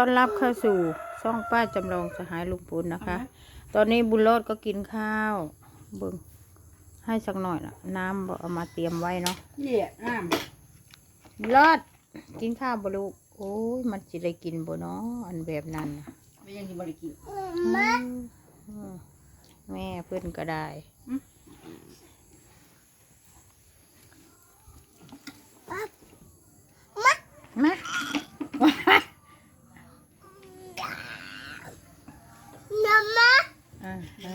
ต้อนรับเข้าสู่ช่องป้าจำลองสหายลุงปูนนะคะ ตอนนี้บุญรอดก็กินข้าวเบิ่งให้สักหน่อยนะน้ำบ่เอามาเตรียมไว้เนาะเหี้ยน้บุญรอดกินข้าวบ่ลูกโอ้ยมันจะได้กินบ่เนาะอันแบบนั้นน่ะำไม่ยังที่บริกินอืมแม่เพื่อนก็ได้ อืม มา Mama, อ่าอ่า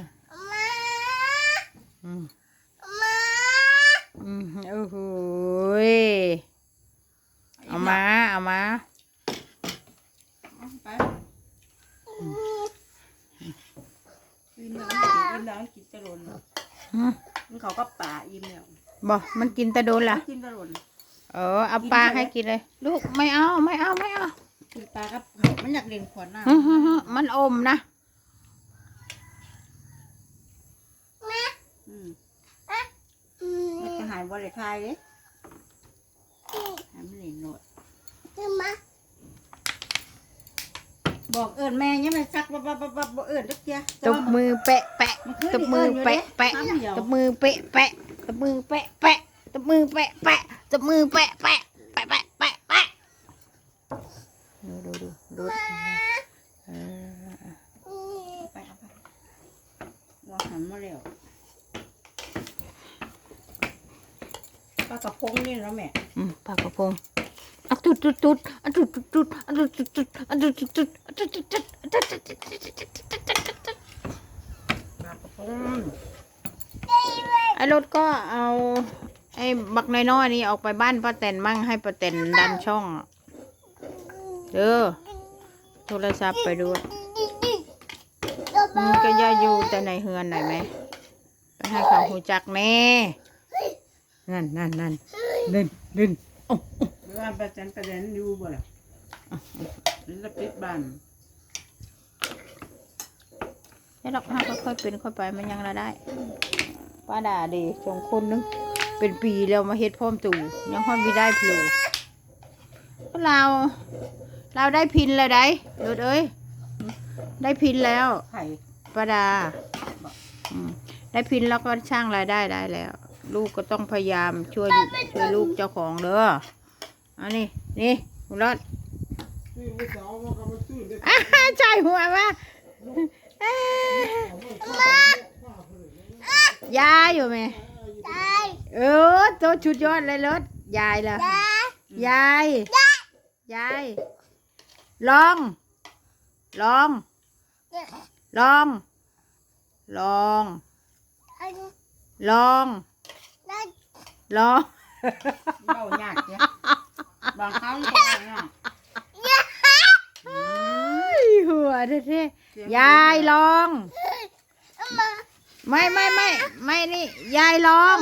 mama, อืม mama. อืมโอ้โหยเอามา เอามา ไปกินแล้วกินแล้วกินตะลน อืม มันเขาก็ป่าอิ่มแล้ว บอกมันกินแต่โดนล่ะ กินตะลนเออเอาปลาให้กินเลย ลูกไม่เอาไม่เอาไม่เอากินปลากับเขามันอยากเล่นขวดน้ฮึ่มๆๆมันอมนะำอืมมันจะหายบริคายเลยหายไม่เล่นโนด Mama, บอกเอิญแม่ยังไม่ซักบับบับบับบับบอกเอิญจักเดียวตบมือแปะแปะตบมือแปะแปะตบมือแปะแปะ ตบมือแปะแปะตบมือแปะแปะตบมือแปะแปะแปะแปะแปะแปะดูดูดูดูเออไปเอาไปว่าหันมาแล้วปลากระพงนี่แล้วแม่อืมปลากระพงอะตุดตุดตุดอะตุดตุดตุดอะตุดตุดตุดอะตุดตุดตุดอะตุดตุดตุดอะตุดตุดตุดตุดตุดตุดตุดตุดปลากระพงไอ้ รถก็เอาไอ้บักน้อยๆนี่ออกไปบ้านป้าแตนมั่งให้ป้าแตนดันช่องอะเด้อโทรศัพท์ไปด้วยมันก็อย่าอยู่แต่ในเฮือนหน่อยไหมไปให้เขาหูจักแน่นั่นนั่นนั่นเล่นเล่นบ้านประจันประเด็นอยู่บ่ล่ะนี่ละปิดบ้านแล้วเราห้าก็ค่อยเป็นค่อยไปมันยังละได้ ป้าด่าดีสองคนนึง เป็นปีแล้วมาเฮ็ดพร้อมตู่ยังค่อยมีได้พลูก็เราเราได้พินแล้วได้รถเอ้ย ได้พินแล้วไข่ป้าดาอืมได้พินแล้วก็สร้างรายได้ได้แล้ว ลูกก็ต้องพยายามช่วยช่วยลูกเจ้าของเด้ออันนี้นี่คุณรถอ่าใจหัวว่าอ่า ยายอยู่ไหม Dad, เออตัวชุดยอดเลยรถยายล่ะ Dad, ยายยายลองลองลองลองลอง Dad, ลองเบ้ายากเนี่ยบางครั้งก็เนี่ยเฮ้ยหัวเท่ๆยายลอง Mama, ไม่ไม่ไม่ไม่นี่ยายลอง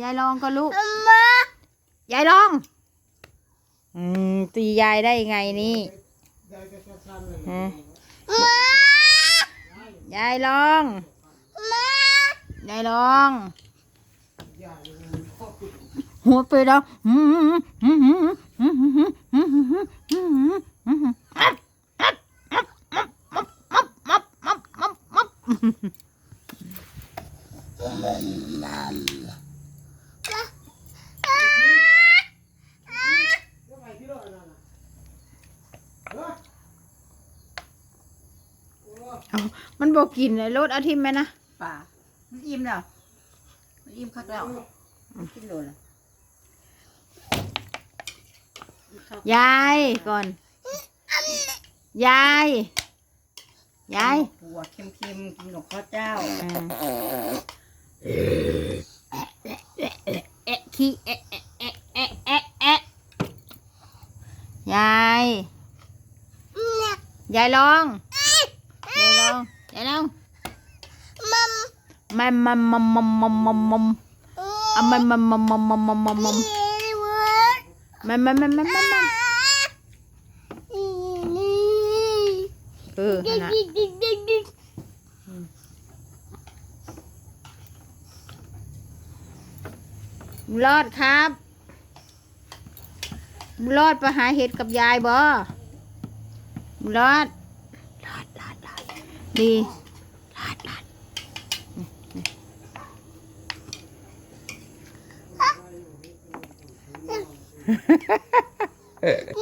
ยายลองก็ลูก Mama, ยายลอง อืมตียายได้ไงนี่ฮะ Mama, ยายลอง Mama. ยายลองหัวไปแล้วอืมอืมอืมอืมอืมอืมอืมอืมอืม เอามันบอกกินเลยรถเอาทิมไหมนะป่ามันอิ่มแล้วมันอิ่มคักแล้วมันกินโดนแล้วยายก่อน ยาย ยายหัวเค็มๆกินกับข้าวเจ้าเอะขี้เอะเอะเอะเอะเอะยาย ยายลองยายล องยายลอง Mom, มัมมัมมัมมัมมัมมัมมัมอะมัมมัมมัมมัมมัมมัมมัมมัม what? มัมมัมมัมมัมมัมมัมเออนั่นนะรอดครับรอดไปหาเห็ดกับยายบ่รอดรอดรอดรอ ดดีรอดรอด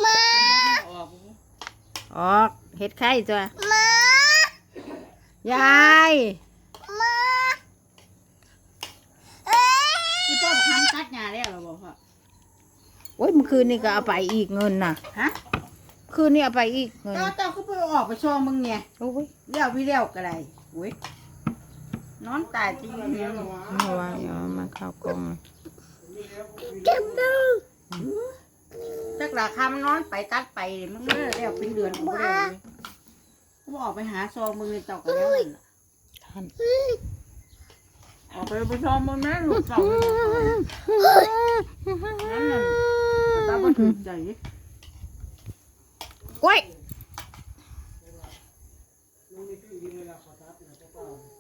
มาออกเห็ดไข่ตัว มายายมาพี่พ่อทำตัดหญ้าแล้วเหรอบอกพ่อโอ้ยเมื่อคืนนี่ก็เอาไปอีกเงินน่ะ ฮะ คืนนี่เอาไปอีกเงินเจ้าเจ้าก็ไปออกไปช่องมึงเนี่ยโอ้ยเลี้ยวพี่เลี้ยวก็ได้โอ้ยนอนตายจริงเนี่ยไม่ว่าอย่าเอามาเข้ากล้องเจ็บมือจักราคามันนอนไปตัดไปเลยมึงเลี้ยวเป็นเดือนกูบ่ได้เลยกูออกไปหาซองมึงในเจ้าก็แล้วนั่นล่ะท่านออกไปไปซองมึงนะลูกสาวนั่นน่ะตาบ่ถึงใจ โอ้ย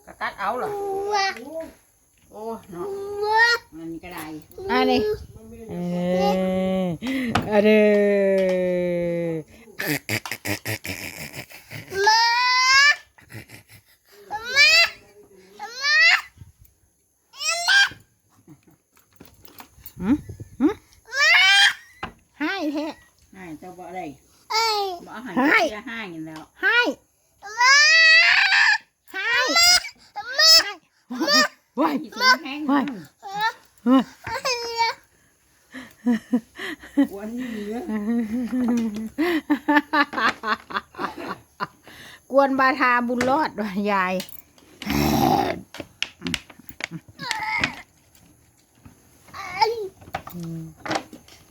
กระตัดเอาเหรอว้าโอ้เนาะว้ามันก็ได้อันนี้เอออันนี้ มามามา หืมหืมให้แท้ ให้เจ้าบ่ได้ เอ้ยบ่อาหารให้จะให้อยังแล้ว ให้มาให้มาว้ายอีสงแห้งว้ายมาวันนี้เหลือกวนบาทาบุญรอดว่ะยายเอ้ย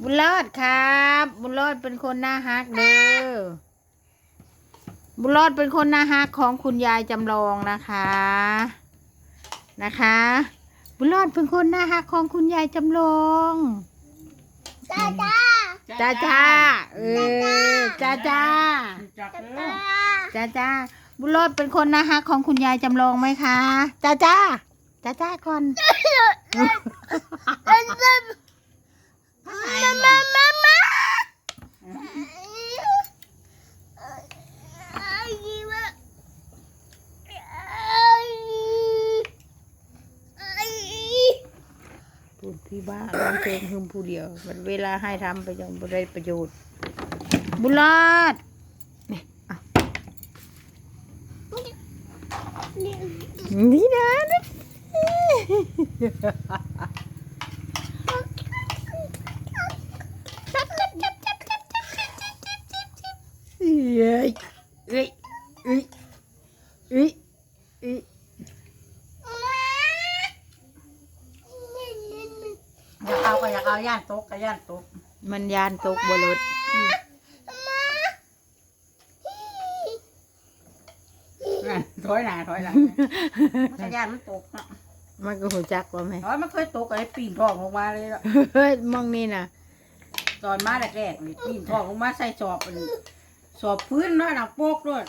บุญรอดครับ บุญรอดเป็นคนน่าฮักเด้อบุญรอดเป็นคนน่าฮักของคุณยายจำลองนะคะ นะคะ บุญรอดเป็นคนน่าฮักของคุณยายจำลองจ้าจ้าจ้าจ้าเออจ้าจ้าจักเด้จ้าอจ้าจ้าบุญรอดเป็นคนน่าฮักของคุณยายจำลองไหมคะจ้าจ้าจ้าจ้าก่อน มามามามาไอ้ยี่วะไอ้ไอ้ พูดพี่บ้าร้องเพลงฮึม ผู้เดียวมันเวลาให้ทำไปยังบ่ได้ประโยชน์ บุญรอดนี่เอานี่นะนี่เอ้ยเอ้ยเอ้ยเอ้ยเอ้ย อยา กเอาก็อยากเอาย่านตกก็ย่านตกมันยานตกบรถนั่นถอยหน้าถอยหลังมันก็ย่านมันตกเนาะมันก็หัวจักว่าไหมถอยมันเคยตกไอ้ปีนท้องลงมาเลยเนาะเฮ้ยมองนี่นะตอนมาแรกๆนี่ปีนท้องลงมาใส่สอบอันสอบพื้นเนาะหนังโป๊กด้วย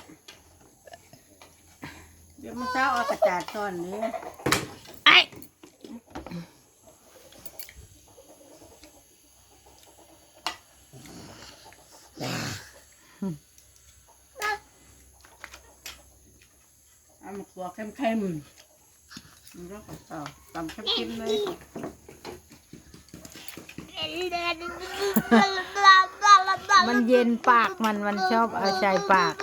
เดี๋ยวมันเช้าเอากระจาดซ่อนนี้ ไอ้ เอามาตั วเข้มๆมันก็กระต่อตำเข้มๆเลยมันเย็นปากมันมันชอบเอาใจปาก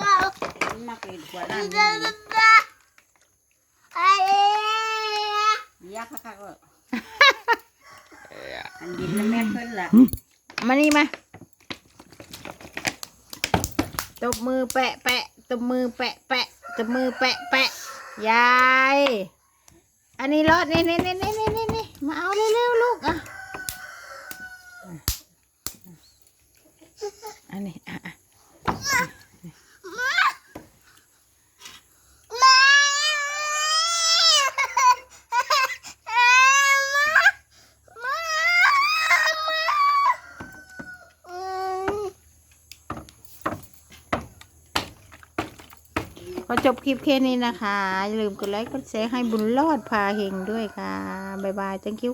มันมาเกินกว่านั้นนี่ยากคักๆเลยอันดินแล้วแม่ขึ้นละมานี่มาตบมือแปะแปะตบมือแปะแปะตบมือแปะแปะ ยาย อันนี้รถนี่นี่นี่นี่นี่นี่มาเอาเร็วๆลูกอะอันนี้อะอะ ก็จบคลิปแค่นี้นะคะ อย่าลืมกดไลค์กดแชร์ให้บุญรอดพาเฮงด้วยค่ะ บ๊ายบาย thank you